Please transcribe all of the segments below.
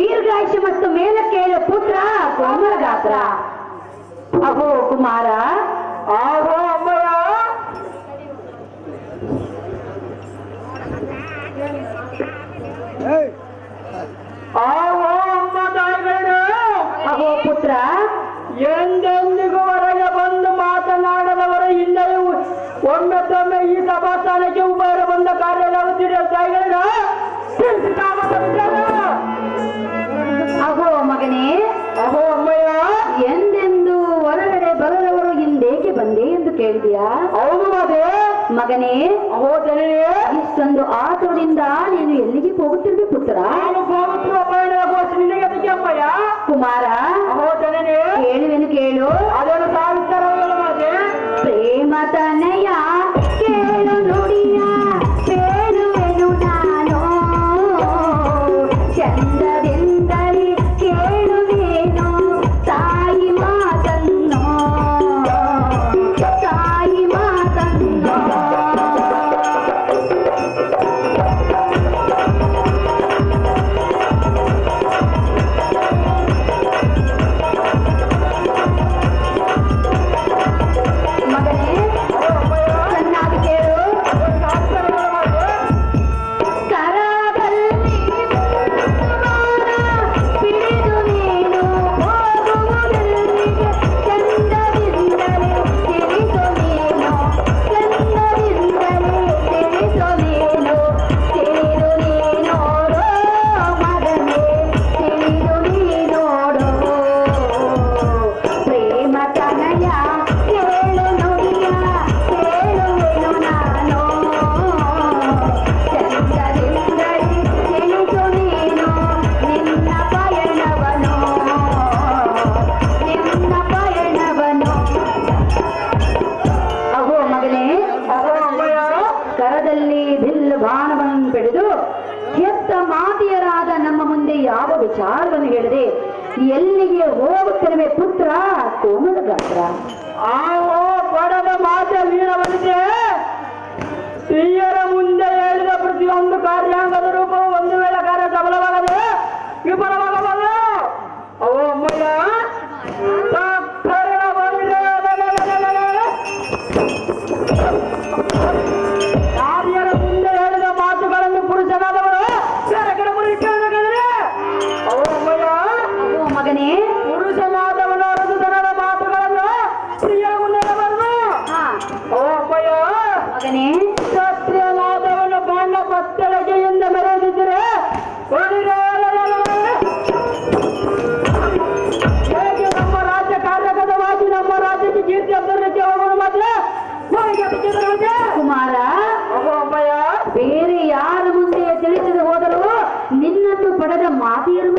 ದೀರ್ಘಾಯುಷ ಮತ್ತು ಮೇಲಕ್ಕೇಳು ಪುತ್ರ ಕೋಮಲ ಗಾತ್ರ. ಅಹೋ ಕುಮಾರ. ಅಹೋ ಅಮ್ಮರ ಆ ಇದೆಯಾ ಹೌದು ಮಾತೆ ಮಗನೇ ಇಷ್ಟೊಂದು ಆಟೋದಿಂದ ನೀನು ಎಲ್ಲಿಗೆ ಹೋಗುತ್ತಿದ್ದೆ ಪುತ್ರ? ಕುಮಾರ ಕೇಳುವೆನು ಕೇಳು. ಪ್ರೇಮ ತನೆಯ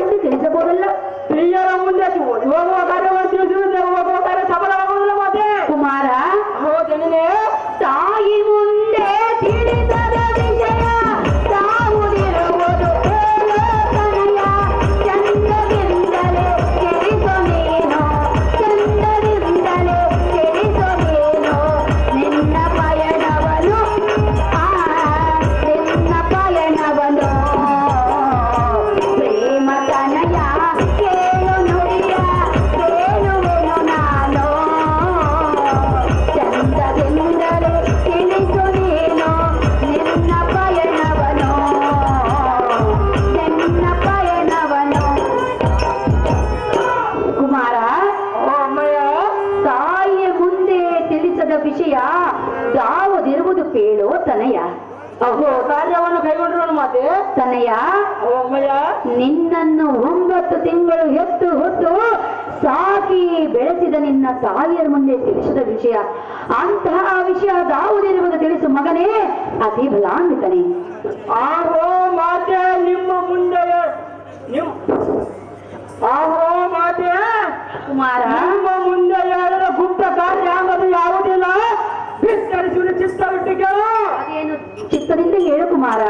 ಗಿಂತ ಗಿಂತ ಬೋದಲ್ಲ ಪ್ರಿಯರ ಮುಂದೆ ಇವಾಗ ನಿನ್ನ ತಾಯಿಯರ ಮುಂದೆ ತಿಳಿಸಿದ ವಿಷಯ. ಅಂತಹ ವಿಷಯ ದಾವುದಿರುವುದು ತಿಳಿಸು ಮಗನೇ ಅತಿ ಬಲಾನ್ವಿತನೇ ಆಹೋ ಮಾತೆ ನಿಮ್ಮ ಮುಂದೆ ಆಹೋ ಮಾತೆ ಕುಮಾರ. ನಿಮ್ಮ ಮುಂದೆ ಯಾರ ಗುಪ್ತ ಕಾರ್ಯ ಅನ್ನೋದು ಯಾವುದಿಲ್ಲ. ಬಿತ್ತರಿಸುವುದು ಚಿತ್ತವಿಟ್ಟು ಅದೇನು ಚಿತ್ತದಿಂದ ಹೇಳು ಕುಮಾರ.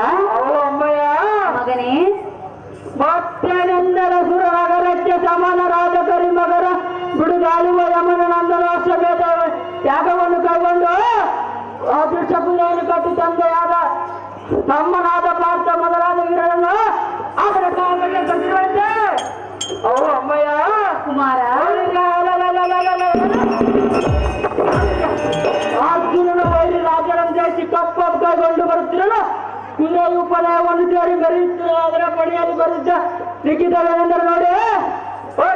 ಅಮ್ಮಯ್ಯ. ಮಗನೇ. ಮತ್ತೆ ಸಮಾನ ರಾಜಕರಿ ಮಗರ ಗಾಲುವ ಯಮನಂದನ ಸಮೇತ ಯಾಗವನ್ನು ಕೈಗೊಂಡು ದೃಶ್ಯಪೂಜೆಯನ್ನು ಕಟ್ಟಿ ತಂದೆಯಾದ ತಮ್ಮನಾದ ಪಾರ್ಥ ಮೊದಲಾದ ವೀರರನ್ನು ಅದರ ಕಾಲಕ್ಕೆ ಕಟ್ಟಿರುವಂತೆ. ಓ ಅಮ್ಮಯ್ಯ. ಕುಮಾರ. ಆಜ್ಞನ ಬೈರಿ ರಾಜರಂತೆ ಚಿಕ್ಕಪ್ಪ ಕೈಗೊಂಡು ಬರುತ್ತಿರಲ್ಲ ಕುದುರೆ ಉಪನಯವನ್ನು ಸೇರಿ ಬರೆಯುತ್ತಿರೋ ಅದರ ಪಡೆಯಲ್ಲಿ ಬರುತ್ತ ಲಿಖಿತವೇನೆಂದರೆ ನೋಡಿ. ಓ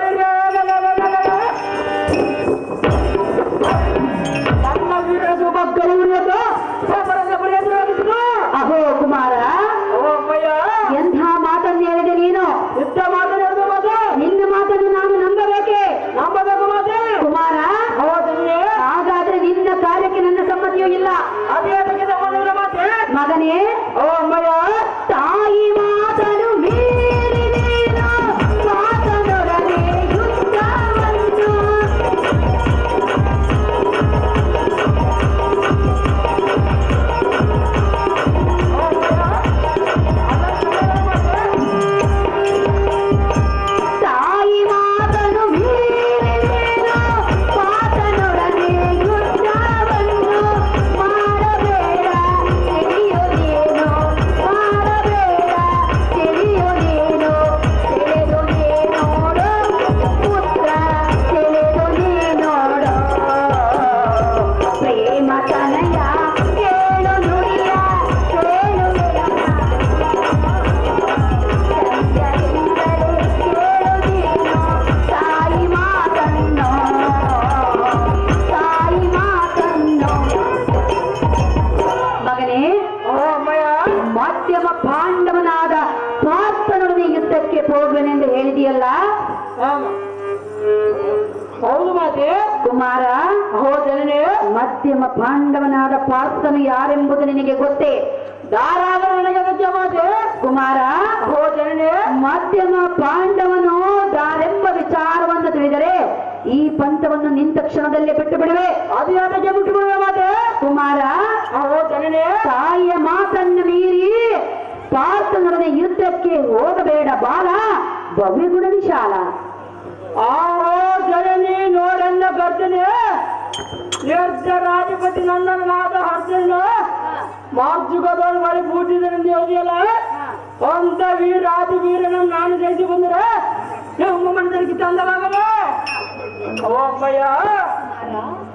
ಮಧ್ಯಮ ಪಾಂಡವನಾದ ಪಾರ್ಥನು ಯಾರೆಂಬುದು ನಿನಗೆ ಗೊತ್ತೇ? ದಾರಾದರೂ ನನಗೆ ಅಗತ್ಯ ಮಾತೆ ಕುಮಾರ ಭೋಜನೆ ಮಧ್ಯಮ ಪಾಂಡವನು ದಾರೆಂಬ ವಿಚಾರವನ್ನು ತಿಳಿದರೆ ಈ ಪಂಥವನ್ನು ನಿಂತ ಕ್ಷಣದಲ್ಲಿ ಬಿಟ್ಟು ಬಿಡುವೆ ಅದು ಯಾರಿಗೆ ಬಿಟ್ಟು ಬಿಡುವೆ ಮಾತೆ? ಕುಮಾರ ತಾಯಿಯ ಮಾತನ್ನು ಮೀರಿ ಪಾರ್ಥನೊಡನೆ ಯುದ್ಧಕ್ಕೆ ಹೋಗಬೇಡ ಬಾಲ ಬವಿಗುಣ ವಿಶಾಲ. ಆ ಜನನಿ ನೋಡನ್ನ ಗರ್ಜನೆ. ನಿರ್ಧ ರಾಜಪತಿ ನಂದನಾದ ಹರ್ಜನ ಮಳೆ ಮಾಡಿ ಬೂಟಿದನೆಂದು ಹೇಳಿದೆಯಲ್ಲ ಅಂತ ರಾಜ ವೀರನ ನಾನು ಜಯಿಸಿ ಬಂದ್ರೆ ನಮ್ಮ ಮನದಲ್ಲಿ ತಂದವಾಗಲೇ ಓ ಅಪ್ಪಯ್ಯ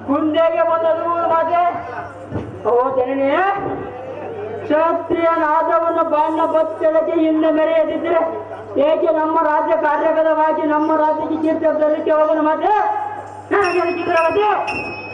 ಕುಂದೆಗೆ ಬಂದದು ಮಾತೆ. ಓ ಜನನಿ ಕ್ಷತ್ರಿಯ ನಾದವನ್ನು ಬಾಣ ಬತ್ತಳಕ್ಕೆ ಹಿಂದೆ ಮೆರೆಯದಿದ್ದರೆ ಏಕೆ ನಮ್ಮ ರಾಜ್ಯ ಕಾರ್ಯಗತವಾಗಿ ನಮ್ಮ ರಾಜ್ಯಕ್ಕೆ ಕೀರ್ತಿ ತರಲಿಕ್ಕೆ ಹೋಗೋಣ ಮಾತೆ? ನನಗೆ ಚಿತ್ರವತಿ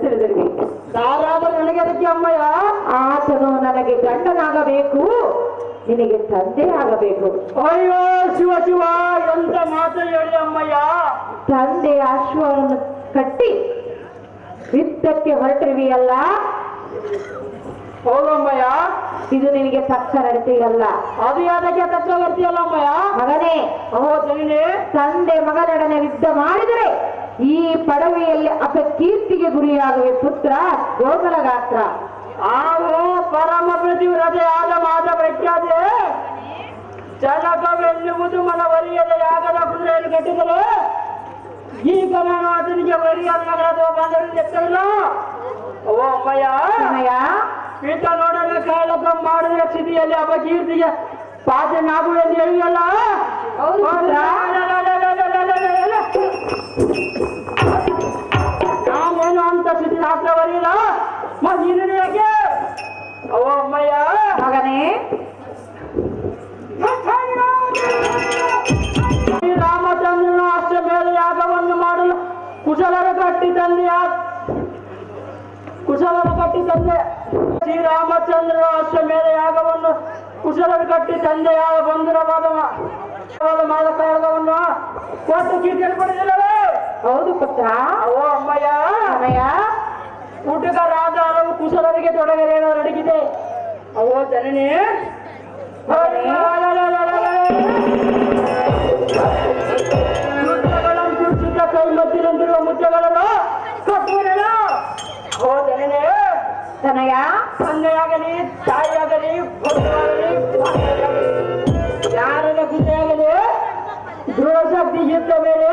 ತಿಳಿದಿರಬೇಕು ಯಾರಾದರೂ ನನಗೆ ಅದಕ್ಕೆ ಅಮ್ಮಯ್ಯ ಆತನು ನನಗೆ ಗಂಡನಾಗಬೇಕು ನಿನಗೆ ತಂದೆ ಆಗಬೇಕು. ಅಯ್ಯೋ ಶಿವ ಶಿವ ಎಂತ ಮಾತು ಹೇಳಿ ಅಮ್ಮಯ್ಯ. ತಂದೆ ಅಶ್ವವನ್ನು ಕಟ್ಟಿ ಯುದ್ಧಕ್ಕೆ ಹೊರಟಿರುವಿಯಲ್ಲ? ಹೌದಮ್ಮಯ್ಯ ಇದು ನಿನಗೆ ತಕ್ಕ ನಡತೆಯಲ್ಲ ಅದು ಯಾವುದಕ್ಕೆ ತಕ್ಕ ಬರ್ತೀಯಲ್ಲ ಅಮ್ಮಯ್ಯ? ಮಗನೇ ಓ ತಂದೆ ಮಗನೊಡನೆ ಯುದ್ಧ ಮಾಡಿದರೆ ಈ ಪಡವೆಯಲ್ಲಿ ಅಪಕೀರ್ತಿಗೆ ಗುರಿಯಾಗುವ ಪುತ್ರ ಗೋಕಲ ಗಾತ್ರ ಆವೋ ಪರಮ ಪೃಥ್ವಿರತೆಯಾದ ಮಾತ ಪ್ರಖ್ಯಾತೆ. ಜನಕವೆನ್ನುವುದು ಮನವರಿಯದ ಯಾಗದ ಕುದುರೆಯನ್ನು ಕಟ್ಟಿದರೆ ಈಗ ನಾನು ಅದನಿಗೆ ವರಿಯಾದ ನಗರದ ಬಂದರು ಎತ್ತಲ್ಲ ಓ ಅಮ್ಮಯ್ಯ. ಅಮ್ಮಯ್ಯ. ಪೀಠ ನೋಡಲು ಕಾಲಕ ಮಾಡಿದ ಸ್ಥಿತಿಯಲ್ಲಿ ಅಪಕೀರ್ತಿಗೆ ಪಾತ್ರನಾಗುವೆ ಎಂದು ಹೇಳಿಯಲ್ಲ. ಹೌದು. ನಾನೇನು ಅಂತ ಸಿದ್ಧಿ ಬರೀಲ್ಲ ಮತ್ತೆ ನೀನು ಯಾಕೆ ಓ ಅಮ್ಮಯ್ಯ. ಮಗನೇ. ಶ್ರೀರಾಮಚಂದ್ರನ ಮೇಲೆ ಯಾಗವನ್ನು ಮಾಡಲು ಕುಶಲರ ಕಟ್ಟಿ ತಂದೆ ಕುಶಲರ ಕಟ್ಟಿ ತಂದೆ. ಶ್ರೀರಾಮಚಂದ್ರನ ಮೇಲೆ ಯಾಗವನ್ನು ಕುಶಲರ ಕಟ್ಟಿ ತಂದೆಯ ಬಂಧುರವಾದ ಮಾದಕಾರವನ್ನು ಕೊಟ್ಟು ಚೀಟಿಯಲ್ಲಿ ಪಡೆದಿಲ್ಲವೇ ಹೌದು ಪುತ್ರ. ಓ ಅಮ್ಮಯ್ಯ. ಅಮ್ಮಯ್ಯ. ಹುಡುಗರಾದ ಹಲವು ಕುಶಲರಿಗೆ ತೊಡಗರೇನೋ ನಡಗಿದೆ ಅವೋ ಜನನಿ. ಕೈ ಮಧ್ಯದಂತಿರುವ ಮುತ್ತಗಳನ್ನು ಕಟ್ಟುವುದಿಲ್ಲ ಓ ಜನನೇ. ತನಯ. ತಂದೆಯಾಗಲಿ ತಾಯಿಯಾಗಲಿ ಭಕ್ತರಾಗಲಿ ಮೇಲೆ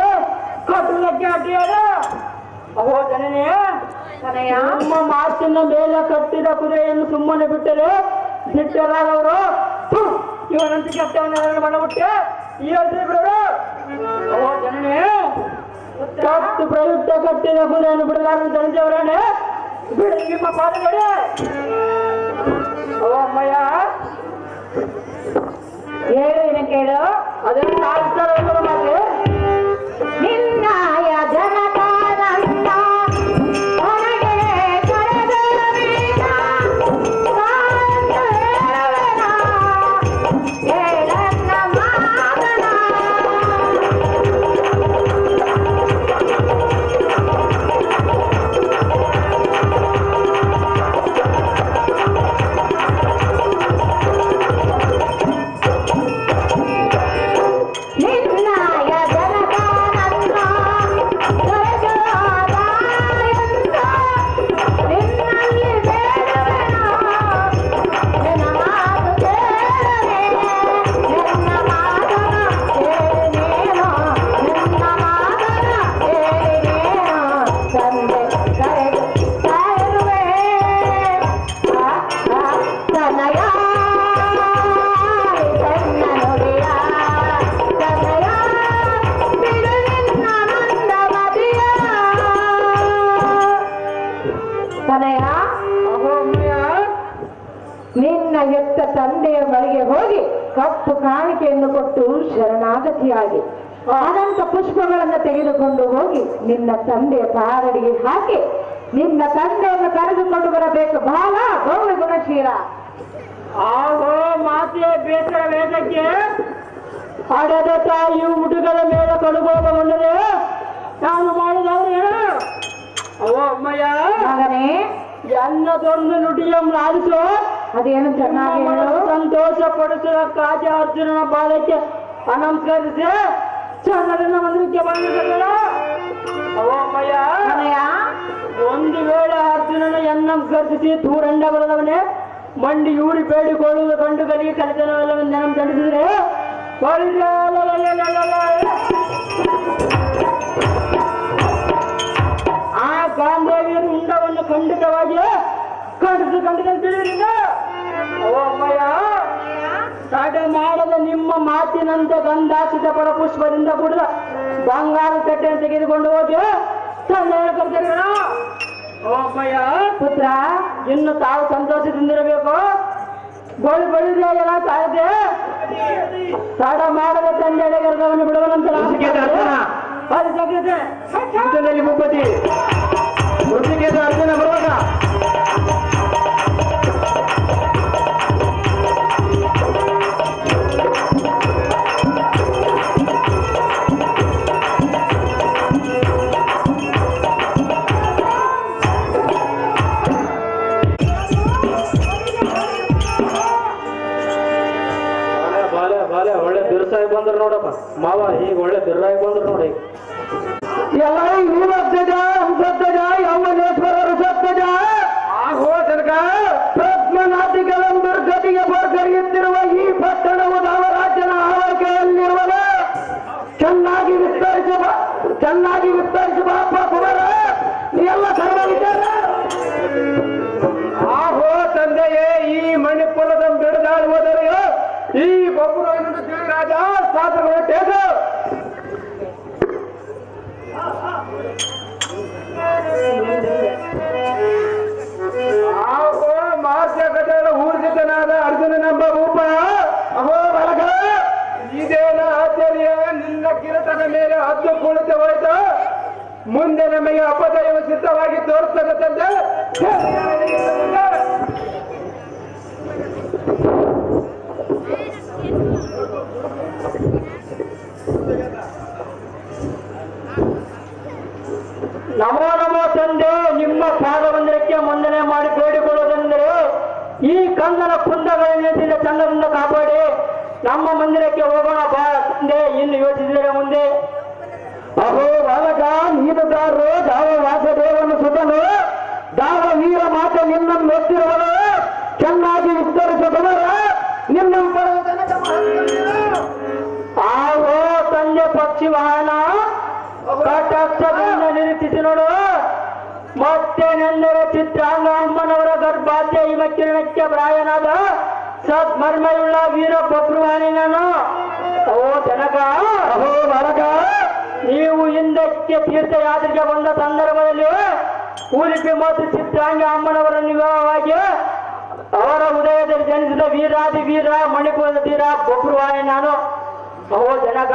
ನಮ್ಮ ಮಾತಿನ ಮೇಲೆ ಕಟ್ಟಿದ ಕುದುರೆಯನ್ನು ಸುಮ್ಮನೆ ಬಿಟ್ಟರೆ ಬಿಟ್ಟರಾದವರು ಇವನಂತ ಕೆಟ್ಟವನ್ನ ಮಾಡಬಿಟ್ಟೆ ಹೇಳ್ತೀವಿ ಬಿಡೋರು? ಜನನೇ ಕತ್ತು ಪ್ರಯುಕ್ತ ಕಟ್ಟಿದ ಕುದುರೆಯನ್ನು ಬಿಡಲಾರ ಜನಜವರೇ ಬಿಡಿ ನಿಮ್ಮ ಪಾದಗಳೇ ಓ ಅಮ್ಮಯ್ಯ. ಹೇಳು ಏನ ಕೇಳು ಅದನ್ನು ಸಾಧಿಸ್ತಾರೆ ಮಾತೆ ಕಾಣಿಕೆಯನ್ನು ಕೊಟ್ಟು ಶರಣಾಗತಿಯಾಗಿ. ಅನಂತ ಪುಷ್ಪಗಳನ್ನು ತೆಗೆದುಕೊಂಡು ಹೋಗಿ ನಿನ್ನ ತಂದೆ ಪಾರಡಿಗೆ ಹಾಕಿ ನಿನ್ನ ತಂದೆಯನ್ನು ಕರೆದುಕೊಂಡು ಬರಬೇಕು. ಬಾಲ ಗೌರವ ಗುಣಶೀಲ. ಆಗೋ ಮಾತೆಯ ಬೇಸರ ವೇದಕ್ಕೆ ಅಡದ ತಾಯಿ ಹುಡುಗರ ಮೇಲೆ ಕಡುಗೋಪಗೊಂಡರೆ ನಾನು ಮಾಡಿದವರು? ಅವೋ ಅಮ್ಮಯ್ಯ ಮಗನೇ. ಎನ್ನದೊಂದು ನುಡಿಯಂ ಅದೇನು ಚೆನ್ನಾಗಿ ಸಂತೋಷ ಪಡಿಸಿದ ಕಾಜ ಅರ್ಜುನನ ಬಾಲಕ್ಕೆ ಅನಂಕರಿಸಿ ಚಂದ್ರನ ಮಂದಿರಕ್ಕೆ ಬಂದಿದ್ದಲ್ಲ ಒಂದು ವೇಳೆ ಅರ್ಜುನನ ಎನ್ನಂ ಗರ್ಜಿಸಿ ದೂರಂಡ ಬರದವನೇ ಮಂಡಿ ಯೂರಿ ಬೇಡಿಕೊಳ್ಳುವುದು ಕಂಡು ಕಲಿಗೆ ಕಲಿತನವೆಲ್ಲವನ್ನು ನೆನಪು ತಡಿಸಿದ್ರೆ ಆ ಗಾಂಧೇವಿಯರು ಉಂಡವನ್ನು ಖಂಡಿತವಾಗಿ ತಿಳಿದ್ರಿಂದ ಓ ಅಮ್ಮಯ್ಯ ತಡೆ ಮಾಡದ ನಿಮ್ಮ ಮಾತಿನಂತೆ ಗಂಧಾಚಿತ ಪರ ಪುಷ್ಪದಿಂದ ಕೂಡಿದ ಬಂಗಾರ ತಟ್ಟೆಯನ್ನು ತೆಗೆದುಕೊಂಡು ಹೋಗಿ ತಂದೆ ಅಮ್ಮಯ್ಯ ಪುತ್ರ ಇನ್ನು ತಾವು ಸಂತೋಷದಿಂದಿರಬೇಕು. ಗೋಳಿ ಬಳಿದ್ರೆ ಎಲ್ಲ ಸಾಯದೆ ತಡ ಮಾಡದ ತಂದೆ ಗರ್ಗವನ್ನು ಬಿಡುವನಂತ ಉಸಿಕೆ ದರ್ಶನ. ಅದು ಯುದ್ಧದಲ್ಲಿ ಮುಪ್ಪತಿ ಮೃತಿಕೇತ ಅರ್ಜುನ ಬರುವಾಗ ಮಾವ ಈಗ ಒಳ್ಳೆ ಬಿರ್ರಾಗಿ ಬಂದ್ರು ನೋಡಿ. ಎಲ್ಲ ಸಿದ್ಧವಾಗಿ ತೋರಿಸ್ತದೆ ತಂದೆ ನಮೋ ನಮೋ ತಂದೆ, ನಿಮ್ಮ ಪಾದವಂದರಕ್ಕೆ ವಂದನೆ ಮಾಡಿ ಬೇಡಿಕೊಳ್ಳುವುದೆಂದರೆ ಈ ಕಂದನ ಕುಂದಗಳನ್ನೆತ್ತಿದ ಚಂದದಿಂದ ಕಾಪಾಡಿ ನಮ್ಮ ಮಂದಿರಕ್ಕೆ ಹೋಗೋಣ ಬಾ ತಂದೆ ಇನ್ನು ಯೋಚಿಸಿದರೆ ಮುಂದೆ. ಅಹೋ ಬಾಲಕ ನೀನು ದಾರು ದಾವ ವಾಸದೇವನು ವಾಹನ ಕಟಾಕ್ಷದಿಂದ ನಿರೀಕ್ಷಿಸಿ ನೋಡು. ಮತ್ತೇನೆಂದರೆ ಚಿತ್ರಾಂಗ ಅಮ್ಮನವರ ಗರ್ಭಾತ್ಯ ಇವ ಕಿರಣಕ್ಕೆ ಪ್ರಾಯನಾದ ಸದ್ಮರ್ಮೆಯುಳ್ಳ ವೀರ ಬಬ್ರುವಾಣಿನನು ಓ ಜನಕ ಓ ಬಾಲಕ. ನೀವು ಹಿಂದಕ್ಕೆ ತೀರ್ಥಯಾತ್ರೆಗೆ ಬಂದ ಸಂದರ್ಭದಲ್ಲಿ ಉಡುಪಿ ಮತ್ತು ಚಿತ್ರಾಂಗ ಅಮ್ಮನವರ ವಿವಾಹವಾಗಿ ಅವರ ಉದಯದಲ್ಲಿ ಜನಿಸಿದ ವೀರಾದಿ ವೀರ ಮಣಿಪುರದ ತೀರ ಬಬ್ರುವಾಯಿ ನಾನು. ಓ ಜನಕ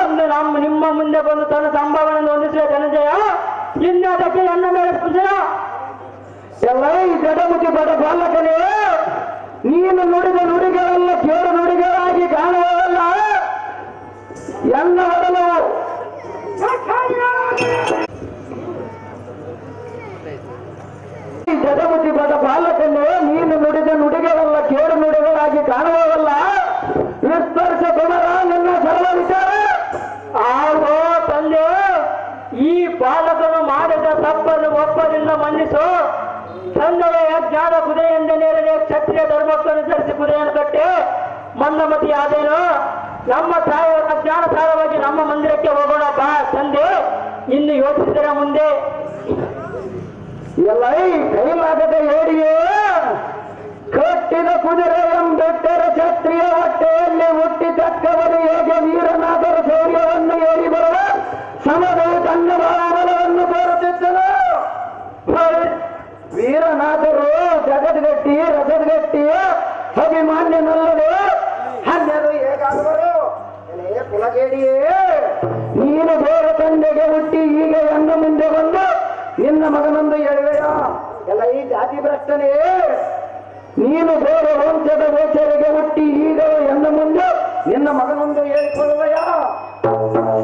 ಇಂದು ನಮ್ಮ ನಿಮ್ಮ ಮುಂದೆ ಬಂದು ತನ್ನ ಸಂಭಾವನೆ ಹೊಂದಿಸುವ ಜನಜಯ ಇನ್ನು ಅದಕ್ಕೆ ನನ್ನ ಮೇಲೆ ಸಂಶಯ ಎಲ್ಲ ಈ ಜಡಮುಖಿ ಬಡ ಬಾಲಕನೇ, ನೀನು ನುಡಿದ ನುಡಿಗಳೆಲ್ಲ ಕೇಳು ನುಡಿಗಳಾಗಿ ಕಾಣುವಲ್ಲ ಎಲ್ಲ ಹೊಡಲು ಈ ಜಡಮುಖಿ ಬಡ ಬಾಲಕನೇ, ನೀನು ನುಡಿದ ನುಡಿಗಳೆಲ್ಲ ಕೇಳು ನುಡಿಗಳಾಗಿ ಕಾಣುವವಲ್ಲ ವಿಸ್ತರಿಸ ಕುಮಾರ ನಿನ್ನ ಸರ್ವ ವಿಚಾರ ಆವೋ ತಂದೆ ಈ ಬಾಲಕನು ಮಾಡಿದ ತಪ್ಪನ್ನು ಮನ್ನಿಸು ಅಜ್ಞಾನ ಜ್ಞಾನ ಕುದೆಯಿಂದ ನೇರದೆ ಕ್ಷತ್ರಿಯ ಧರ್ಮಕ್ಕನುಸರಿಸಿ ಕುದೆಯನ್ನು ಕಟ್ಟಿ ಮಂದಮತಿ ಆದೇನು? ನಮ್ಮ ತಾಯಿಯವರ ಜ್ಞಾನ ಸಾರವಾಗಿ ನಮ್ಮ ಮಂದಿರಕ್ಕೆ ಹೋಗೋಣ ಬಾ ತಂದೆ ಇನ್ನು ಯೋಚಿಸಿದರೆ ಮುಂದೆ. ಎಲ್ಲ ಕೈಲಾಗದ ಏಡಿಯೇ, ಕಟ್ಟಿದ ಕುದುರೆ ಎಂಬೆಟ್ಟರ ಕ್ಷತ್ರಿಯ ಹೊಟ್ಟೆಯಲ್ಲಿ ಹುಟ್ಟಿ ತಕ್ಕವರು ಹೇಗೆ ವೀರನಾದರ ಶೌರ್ಯವನ್ನು ಏರಿ ಬರುವ? ಸಮದ ತನ್ನ ವೀರನಾದರು ಜಗದ್ಗಟ್ಟಿ ರಸದ್ಗಟ್ಟಿ ಅಭಿಮಾನ್ಯನಲ್ಲದೆ ಹನ್ನೆರಡು ಹೇಗಾದವರು ಕುಲಗೇಡಿಯೇ, ನೀನು ದೇವ ತಂದೆಗೆ ಹುಟ್ಟಿ ಈಗ ಎಂದ ಮುಂದೆ ಬಂದು ನಿನ್ನ ಮಗನೊಂದು ಎಳೆಯ ಎಲ್ಲ ಈ ಜಾತಿ ಭ್ರಷ್ಟನೇ, ನೀನು ದೇವ ವಂಶದ ಗೋಚರಿಗೆ ಹುಟ್ಟಿ ಈಗ ಎಂದ ಮುಂದೆ ನಿನ್ನ ಮಗನೊಂದು ಹೇಳಿಕೊಳ್ಳುವಯ?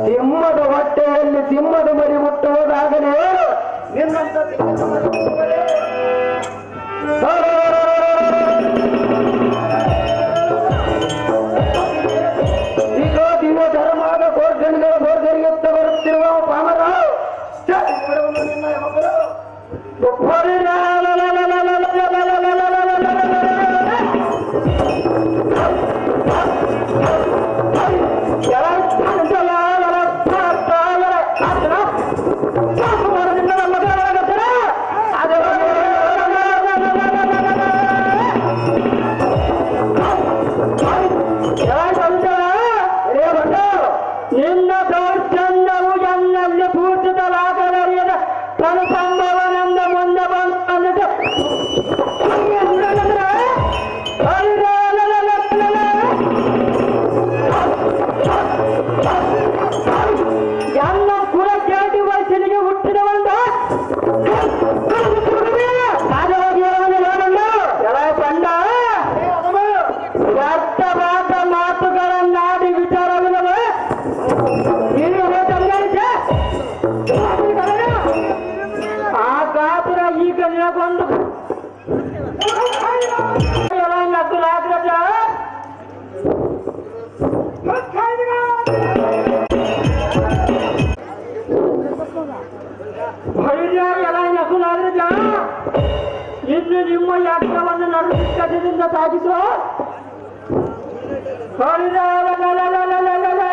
ಸಿಂಹದ ಹೊಟ್ಟೆಯಲ್ಲಿ ಸಿಂಹದ ಮರಿ ಹುಟ್ಟುವುದಾಗಲೇ ನಿನ್ನಂತ Kuyruğa konduk. Yalanla kulağa kıracağız. Göz kaynıyor. Hayır ya yalanla kulağa kıracağız. İbn-i Limmo yakılamanın arı dikkat edin de takisi o. Hayır ya la la la la la la la la.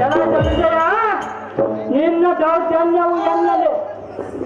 Yalan da bize ya. ನಿನ್ನ ದೌರ್ಜನ್ಯವು ಎಲ್ಲದೆ Gracias.